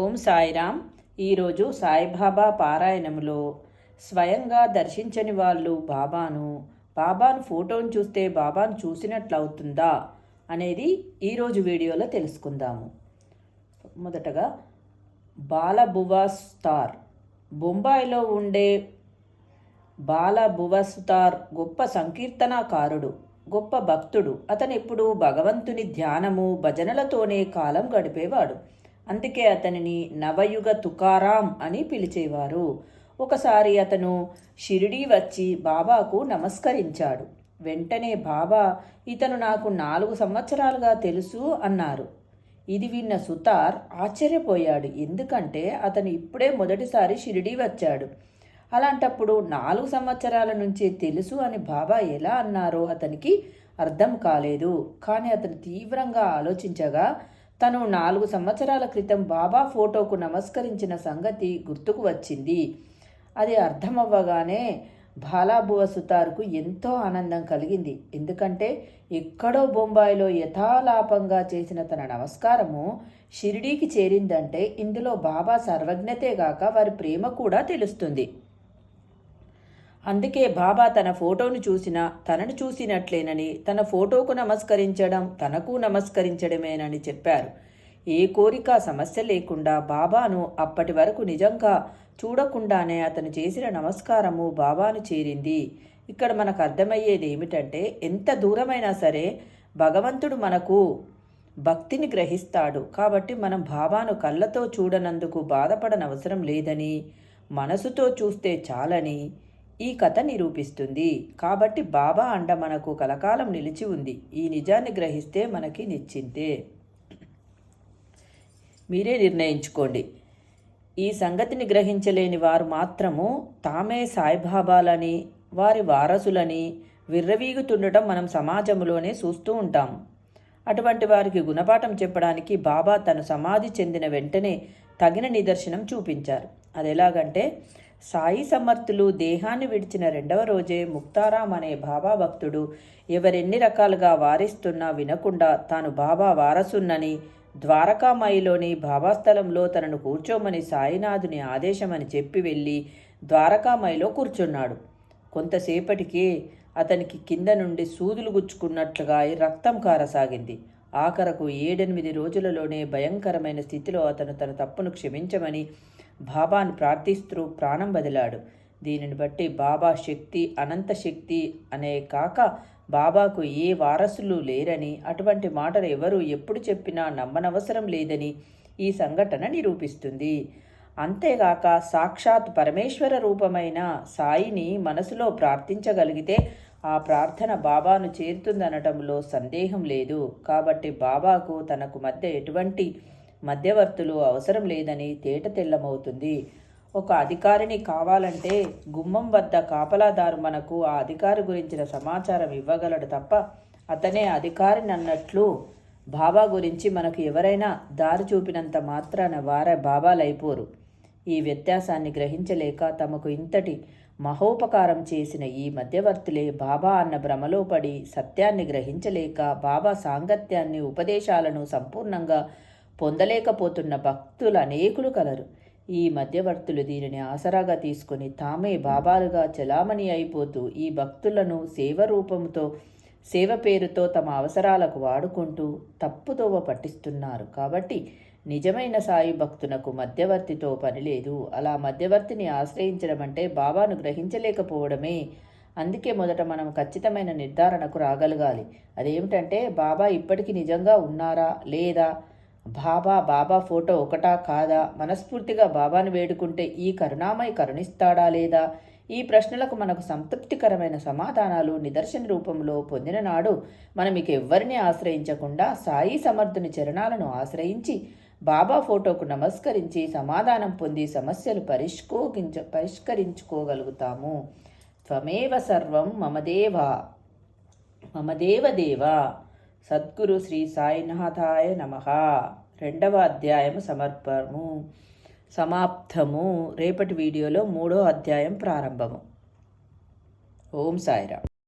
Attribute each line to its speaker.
Speaker 1: ఓం సాయిరామ్. ఈరోజు సాయిబాబా పారాయణంలో స్వయంగా దర్శించని వాళ్ళు బాబాను బాబాను ఫోటోను చూస్తే బాబాను చూసినట్లు అవుతుందా అనేది ఈరోజు వీడియోలో తెలుసుకుందాము. మొదటగా బాలభువస్తార్ బొంబాయిలో ఉండే బాలభువస్తార్ గొప్ప సంకీర్తనాకారుడు గొప్ప భక్తుడు. అతను ఎప్పుడు భగవంతుని ధ్యానము భజనలతోనే కాలం గడిపేవాడు. అందుకే అతనిని నవయుగ తుకారాం అని పిలిచేవారు. ఒకసారి అతను షిరిడీ వచ్చి బాబాకు నమస్కరించాడు. వెంటనే బాబా ఇతను నాకు నాలుగు సంవత్సరాలుగా తెలుసు అన్నారు. ఇది విన్న సుతార్ ఆశ్చర్యపోయాడు. ఎందుకంటే అతను ఇప్పుడే మొదటిసారి షిరిడీ వచ్చాడు. అలాంటప్పుడు నాలుగు సంవత్సరాల నుంచి తెలుసు అని బాబా ఎలా అన్నారో అతనికి అర్థం కాలేదు. కానీ అతను తీవ్రంగా ఆలోచించగా తను నాలుగు సంవత్సరాల క్రితం బాబా ఫోటోకు నమస్కరించిన సంగతి గుర్తుకు వచ్చింది. అది అర్థమవ్వగానే బాలాబువ సుతార్కు ఎంతో ఆనందం కలిగింది. ఎందుకంటే ఎక్కడో బొంబాయిలో యథాలాపంగా చేసిన తన నమస్కారము షిరిడీకి చేరిందంటే ఇందులో బాబా సర్వజ్ఞతేగాక వారి ప్రేమ కూడా తెలుస్తుంది. అందుకే బాబా తన ఫోటోను చూసినా తనను చూసినట్లేనని తన ఫోటోకు నమస్కరించడం తనకు నమస్కరించడమేనని చెప్పారు. ఏ కోరిక సమస్య లేకుండా బాబాను అప్పటి వరకు నిజంగా చూడకుండానే అతను చేసిన నమస్కారము బాబాను చేరింది. ఇక్కడ మనకు అర్థమయ్యేది ఏమిటంటే ఎంత దూరమైనా సరే భగవంతుడు మనకు భక్తిని గ్రహిస్తాడు. కాబట్టి మనం బాబాను కళ్ళతో చూడనందుకు బాధపడనవసరం లేదని మనసుతో చూస్తే చాలని ఈ కథ నిరూపిస్తుంది. కాబట్టి బాబా అండ మనకు కలకాలం నిలిచి ఉంది. ఈ నిజాన్ని గ్రహిస్తే మనకి నిశ్చింతే. మీరే నిర్ణయించుకోండి. ఈ సంగతిని గ్రహించలేని వారు మాత్రము తామే సాయిబాబాలని వారి వారసులని విర్రవీగుతుండటం మనం సమాజంలోనే చూస్తూ ఉంటాం. అటువంటి వారికి గుణపాఠం చెప్పడానికి బాబా తను సమాధి చెందిన వెంటనే తగిన నిదర్శనం చూపించారు. అది ఎలాగంటే సాయి సమర్థులు దేహాన్ని విడిచిన రెండవ రోజే ముక్తారాం అనే బాబా భక్తుడు ఎవరెన్ని రకాలుగా వారిస్తున్నా వినకుండా తాను బాబా వారసున్నని ద్వారకామాయిలోని భావాస్థలంలో తనను కూర్చోమని సాయినాథుని ఆదేశమని చెప్పి వెళ్ళి ద్వారకామాయిలో కూర్చున్నాడు. కొంతసేపటికే అతనికి కింద నుండి సూదులు గుచ్చుకున్నట్లుగా రక్తం కారసాగింది. ఆఖరకు ఏడెనిమిది రోజులలోనే భయంకరమైన స్థితిలో అతను తన తప్పును క్షమించమని బాబాను ప్రార్థిస్తూ ప్రాణం వదిలాడు. దీనిని బట్టి బాబా శక్తి అనంత శక్తి అనే కాక బాబాకు ఏ వారసులు లేరని అటువంటి మాటలు ఎవరు ఎప్పుడు చెప్పినా నమ్మనవసరం లేదని ఈ సంఘటన నిరూపిస్తుంది. అంతేగాక సాక్షాత్ పరమేశ్వర రూపమైన సాయిని మనసులో ప్రార్థించగలిగితే ఆ ప్రార్థన బాబాను చేరుతుందనటంలో సందేహం లేదు. కాబట్టి బాబాకు తనకు మధ్య ఎటువంటి మధ్యవర్తులు అవసరం లేదని తేట తెల్లమవుతుంది. ఒక అధికారిని కావాలంటే గుమ్మం వద్ద కాపలాదారు మనకు ఆ అధికారి గురించిన సమాచారం ఇవ్వగలడు తప్ప అతనే అధికారిని అన్నట్లు బాబా గురించి మనకు ఎవరైనా దారి చూపినంత మాత్రాన వారే బాబాలైపోరు. ఈ వ్యత్యాసాన్ని గ్రహించలేక తమకు ఇంతటి మహోపకారం చేసిన ఈ మధ్యవర్తులే బాబా అన్న భ్రమలో పడి సత్యాన్ని గ్రహించలేక బాబా సాంగత్యాన్ని ఉపదేశాలను సంపూర్ణంగా పొందలేకపోతున్న భక్తులు అనేకులు కలరు. ఈ మధ్యవర్తులు దీనిని ఆసరాగా తీసుకుని తామే బాబాలుగా చలామణి అయిపోతూ ఈ భక్తులను సేవ రూపంతో సేవ పేరుతో తమ అవసరాలకు వాడుకుంటూ తప్పుదోవ పట్టిస్తున్నారు. కాబట్టి నిజమైన సాయి భక్తునకు మధ్యవర్తితో పనిలేదు అలా మధ్యవర్తిని ఆశ్రయించడం అంటే బాబాను గ్రహించలేకపోవడమే. అందుకే మొదట మనం ఖచ్చితమైన నిర్ధారణకు రాగలగాలి. అదేమిటంటే బాబా ఇప్పటికీ నిజంగా ఉన్నారా లేదా బాబా బాబా ఫోటో ఒకటా కాదా? మనస్ఫూర్తిగా బాబాను వేడుకుంటే ఈ కరుణామయ కరుణిస్తాడా లేదా? ఈ ప్రశ్నలకు మనకు సంతృప్తికరమైన సమాధానాలు నిదర్శన రూపంలో పొందిన నాడు మనం ఇక ఎవ్వరిని ఆశ్రయించకుండా సాయి సమర్థుని చరణాలను ఆశ్రయించి బాబా ఫోటోకు నమస్కరించి సమాధానం పొంది సమస్యలు పరిష్కోగించ పరిష్కరించుకోగలుగుతాము. త్వమేవ సర్వం మమదేవా మమదేవదేవ సద్గురు శ్రీ సాయినాథాయ నమ. రెండవ అధ్యాయం సమర్పము సమాప్తము. రేపటి వీడియోలో మూడో అధ్యాయం ప్రారంభము. ఓం సాయిరామ్.